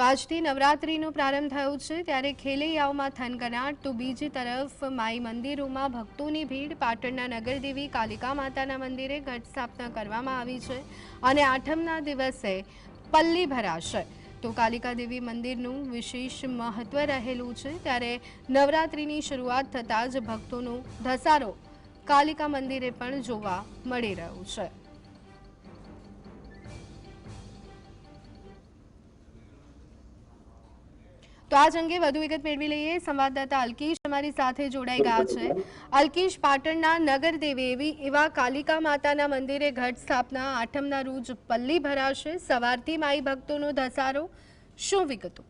તો આજથી નવરાત્રિનો પ્રારંભ થયો છે. ત્યારે ખેલૈયાઓમાં થનગનાટ તો બીજી તરફ માઈ મંદિરોમાં ભક્તોની ભીડ પાટણના નગરદેવી કાલિકા માતાના મંદિરે ઘટ સ્થાપના કરવામાં આવી છે અને આઠમના દિવસે પલ્લી ભરાશે. તો કાલિકા દેવી મંદિરનું વિશેષ મહત્વ રહેલું છે. ત્યારે નવરાત્રિની શરૂઆત થતાં જ ભક્તોનો ધસારો કાલિકા મંદિરે પણ જોવા મળી રહ્યું છે. તો આજ અંગે વધુ વિગત મેળવી લઈએ. સંવાદદાતા અલ્કેશ અમારી સાથે જોડાઈ ગયા છે. અલ્કેશ, પાટણના નગર દેવી એવી એવા કાલિકા માતાના મંદિરે ઘટ સ્થાપના આઠમના રોજ પલ્લી ભરાશે. સવારથી માઈ ભક્તોનો ધસારો. શું વિગતો?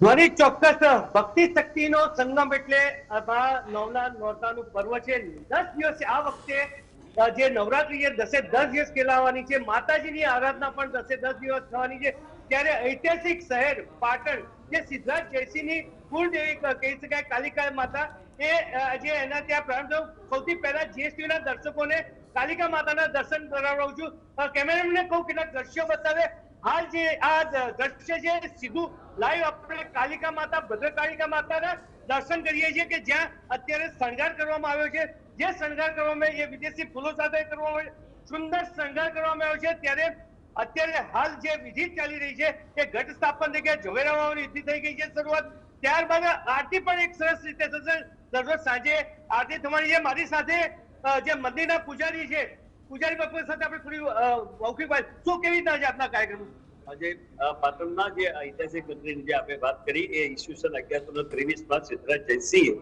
મારી ચોક્કસ ભક્તિ શક્તિનો સંગમ એટલે નવલા નોરતાનું પર્વ છે. દસ દિવસે આ વખતે જે નવરાત્રી છે દસે દસ દિવસ કેલાવાની છે, માતાજીની આરાધના પણ દસે દસ દિવસ થવાની છે. ત્યારે ઐતિહાસિક શહેર પાટણ, જે સિદ્ધરાજ જયસિંહની કુળદેવી કહી શકાય કાલિકા માતા, એ જે એના ત્યાં પ્રારંભ સૌથી પહેલા જીએસટીના દર્શકોને કાલિકા માતાના દર્શન કરાવડાવું છું. કેમેરામેનને કહું કેટલાક દ્રશ્યો બતાવે. હાલ જે, આ દ્રશ્ય છે, સીધું લાઈવ આપણે કાલિકા માતા, ભદ્ર કાલિકા માતાના દર્શન કરીએ છીએ કે જ્યાં અત્યારે શણગાર કરવામાં આવ્યો છે. જે શણગાર કરવામાં આવે, એ વિદેશી ફૂલો સાથે કરવામાં આવે. સુંદર શણગાર કરવામાં આવ્યો છે. ત્યારે અત્યારે હાલ જે વિધિ ચાલી રહી છે, એ ઘટ સ્થાપન થઈ ગયા. ઝવેરાવાની વિધિ થઈ ગઈ છે શરૂઆત. ત્યારબાદ આરતી પણ એક સરસ રીતે થશે. દરરોજ સાંજે આરતી થવાની છે. મારી સાથે જે મંદિરના પૂજારી છે, પૂજારી બાપુ સાથે આપણે થોડી મૌખિક વાત. શું કેવી રીતના છે આપના કાર્યક્રમ? આજે પાટણના જે ઐતિહાસિક મંદિરની જે આપણે વાત કરી, એ ઈસવીસન અગિયારસો ત્રેવીસમાં સિદ્ધરાજ જયસિંહ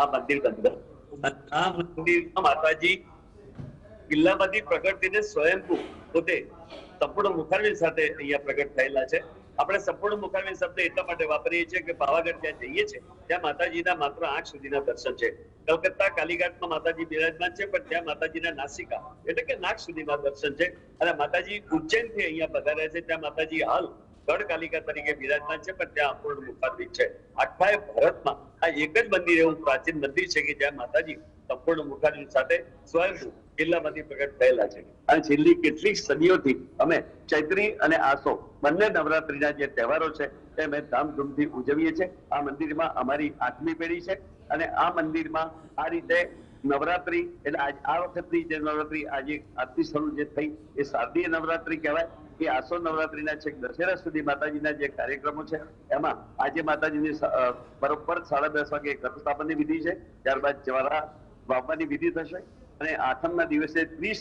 આ મંદિર બંધ માતાજી કિલ્લામાંથી પ્રગટ થઈને સ્વયંભૂ પોતે સંપૂર્ણ મુખારવિંદ સાથે અહીંયા પ્રગટ થયેલા છે. આપણે સંપૂર્ણ મુખારવિંદ શબ્દ એટલા માટે વાપરીએ છીએ કે પાવાગઢ જ્યાં જઈએ છીએ, ત્યાં માતાજીના માત્ર આંખ સુધીના દર્શન છે. કલકત્તા, કાલીઘાટમાં માતાજી બિરાજમાન છે, પણ ત્યાં માતાજીના નાસિકા એટલે કે નાક સુધીના દર્શન છે. અને માતાજી ઉજ્જૈનથી અહીંયા પધાર્યા છે, ત્યાં માતાજી હાલ ગઢ કાલિકા તરીકે બિરાજમાન છે, પણ ત્યાં અપૂર્ણ મુખારવિંદ છે. આખા ભારતમાં આ એક જ મંદિર એવું પ્રાચીન મંદિર છે કે જ્યાં માતાજી સંપૂર્ણ મુખારવિંદ સાથે સ્વયંભૂ જિલ્લામાંથી પ્રગટ થયેલા છે. અને છેલ્લી કેટલીક સદીઓથી અમે ચૈત્રી અને આસો બંને નવરાત્રીના જે તહેવારો છે તે અમે ધામધૂમથી ઉજવીએ છીએ. આ મંદિરમાં અમારી આઠમી પેઢી છે અને આ મંદિરમાં આ રીતે નવરાત્રી એટલે આ વખતની જે નવરાત્રી આજે આજથી શરૂ જે થઈ, એ શારદીય નવરાત્રી કહેવાય. એ આસો નવરાત્રીના છેક દશેરા સુધી માતાજીના જે કાર્યક્રમો છે, એમાં આજે માતાજીની બરોબર સાડા દસ વાગે ઘટ વિધિ છે, ત્યારબાદ જવારા વાવવાની વિધિ થશે અને આઠમના દિવસે ત્રીસ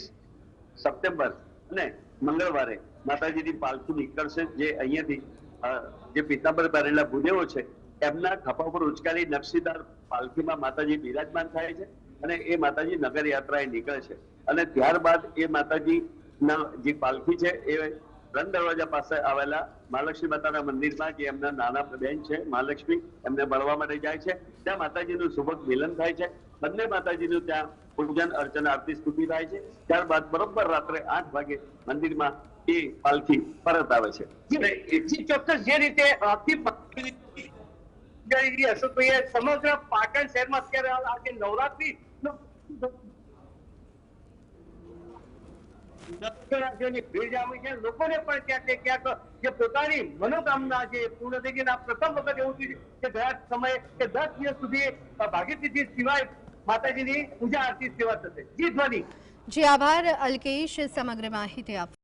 સપ્ટેમ્બર અને મંગળવારે માતાજીની પાલખી નીકળશે જે અહીંયાથી જે પિતાંબર પહેરેલા ભૂદેવો છે, એમના ખભા પર ઉચકાલી નકશીદાર પાલખીમાં માતાજી બિરાજમાન થાય છે અને એ માતાજી નગર યાત્રાએ નીકળે છે. અને ત્યારબાદ એ માતાજી ના, જે પાલખી છે એ રણ દરવાજા પાસે આવેલા મહાલક્ષ્મી માતાના મંદિરમાં, જે એમના નાના બહેન છે, મહાલક્ષ્મી, એમને મળવા માટે જાય છે. ત્યાં માતાજીનું સુભગ મિલન થાય છે. બંને માતાજીનું ત્યાં પૂજન, અર્ચન, આરતી, સ્તુતિ થાય છે. ત્યારબાદ બરોબર રાત્રે આઠ વાગે મંદિરમાં એ પાલખી પરત આવે છે. ચોક્કસ જે રીતે અશોકભાઈએ સમગ્ર પાટણ શહેરમાં અત્યારે આજે નવરાત્રી છે. પોતાની મનોકામના જે પૂર્ણ પ્રથમ વખત એવું થયું કે ગયા સમયે કે દસ દિવસ સુધી ભાગીરથી સિવાય માતાજીની પૂજા આરતી સેવા થશે. જી ધ્વનિ. જી, આભાર અલ્કેશ સમગ્ર માહિતી આપ